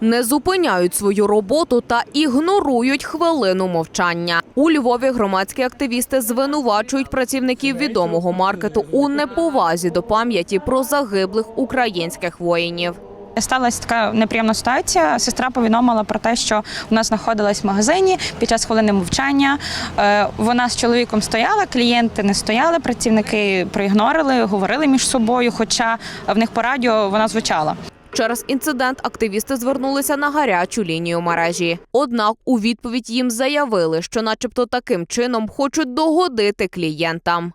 не зупиняють свою роботу та ігнорують хвилину мовчання. У Львові громадські активісти звинувачують працівників відомого маркету у неповазі до пам'яті про загиблих українських воїнів. Сталася така неприємна ситуація. Сестра повідомила про те, що нас знаходилась в магазині під час хвилини мовчання. Е, Вона з чоловіком стояла, клієнти не стояли, працівники проігнорили, говорили між собою, хоча в них по радіо вона звучала. Через інцидент активісти звернулися на гарячу лінію мережі. Однак у відповідь їм заявили, що, начебто, таким чином хочуть догодити клієнтам.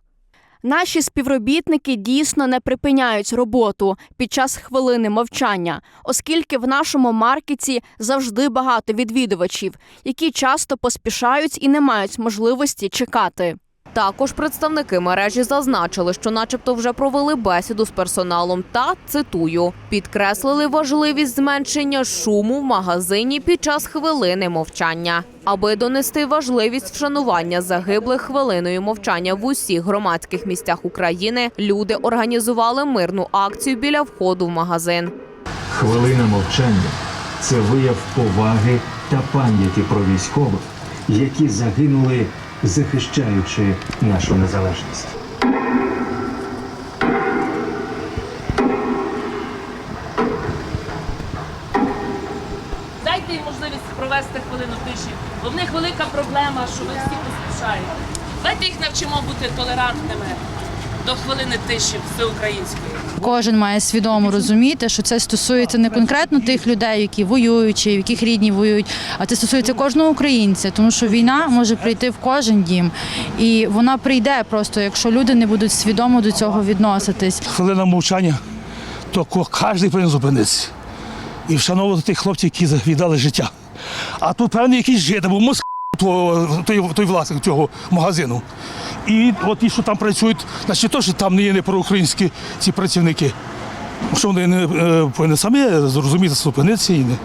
Наші співробітники дійсно не припиняють роботу під час хвилини мовчання, оскільки в нашому маркеті завжди багато відвідувачів, які часто поспішають і не мають можливості чекати. Також представники мережі зазначили, що, начебто, вже провели бесіду з персоналом та цитую підкреслили важливість зменшення шуму в магазині під час хвилини мовчання, аби донести важливість вшанування загиблих хвилиною мовчання в усіх громадських місцях України. Люди організували мирну акцію біля входу в магазин. Хвилина мовчання це вияв поваги та пам'яті про військових, які загинули, захищаючи нашу незалежність. Дайте їм можливість провести хвилину тиші. Бо в них велика проблема, що ви всі поспішаєте. Давайте їх навчимо бути толерантними до хвилини тиші всеукраїнської. Кожен має свідомо розуміти, що це стосується не конкретно тих людей, які воюють, чи в яких рідні воюють, а це стосується кожного українця, тому що війна може прийти в кожен дім, і вона прийде просто, якщо люди не будуть свідомо до цього відноситись. хвилина мовчання, то ко- кожен повинен зупинитися і вшановувати тих хлопців, які віддали життя. А тут певний якийсь жид, або мозк той, той власник цього магазину. І от ті, що там працюють, значить то, що там не є не проукраїнські ці працівники. Що вони не е, повинні самі зрозуміти, зупинитися і не.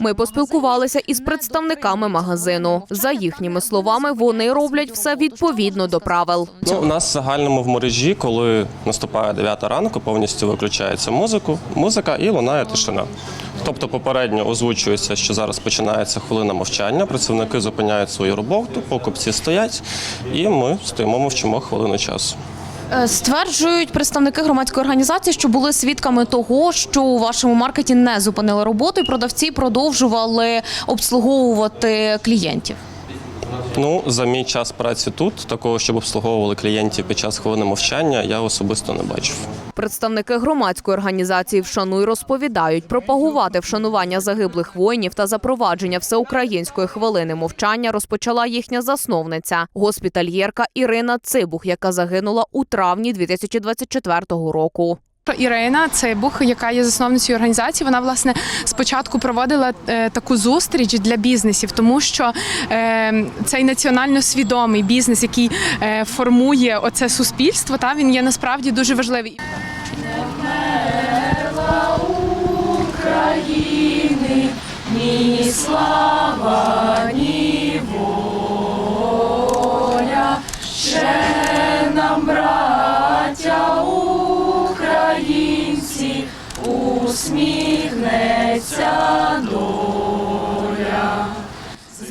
Ми поспілкувалися із представниками магазину. За їхніми словами, вони роблять все відповідно до правил. Ну, у нас в загальному в мережі, коли наступає 9 ранку, повністю виключається музику, музика і лунає тишина. Тобто попередньо озвучується, що зараз починається хвилина мовчання, працівники зупиняють свою роботу, покупці стоять, і ми стоїмо мовчимо хвилину часу. Е, Стверджують представники громадської організації, що були свідками того, що у вашому маркеті не зупинили роботу, і продавці продовжували обслуговувати клієнтів. Ну, за мій час праці тут, такого, щоб обслуговували клієнтів під час хвилини мовчання, я особисто не бачив. Представники громадської організації «Вшануй» розповідають, пропагувати вшанування загиблих воїнів та запровадження всеукраїнської хвилини мовчання розпочала їхня засновниця, госпітальєрка Ірина Цибух, яка загинула у травні 2024 року. Ірина Цибух, яка є засновницею організації, вона власне спочатку проводила е, таку зустріч для бізнесів, тому що е, цей національно свідомий бізнес, який е, формує оце суспільство, та він є насправді дуже важливий.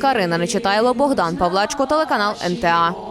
Карина Нечитайло, Богдан Павлачко, телеканал НТА.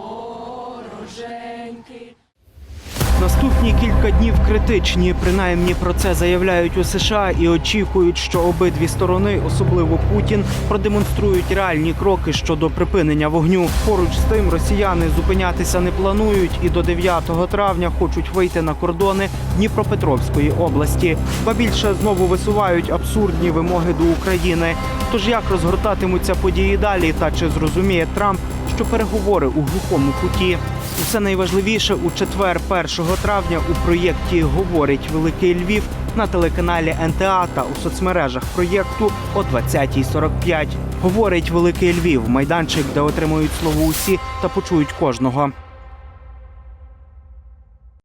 Наступні кілька днів критичні. Принаймні про це заявляють у США і очікують, що обидві сторони, особливо Путін, продемонструють реальні кроки щодо припинення вогню. Поруч з тим, росіяни зупинятися не планують і до 9 травня хочуть вийти на кордони Дніпропетровської області. Ба більше знову висувають абсурдні вимоги до України. Тож як розгортатимуться події далі, та чи зрозуміє Трамп, що переговори у глухому куті? Усе найважливіше у четвер, 1 травня, у проєкті Говорить Великий Львів на телеканалі НТА та у соцмережах проєкту о 20.45. Говорить Великий Львів, майданчик, де отримують слово усі та почують кожного.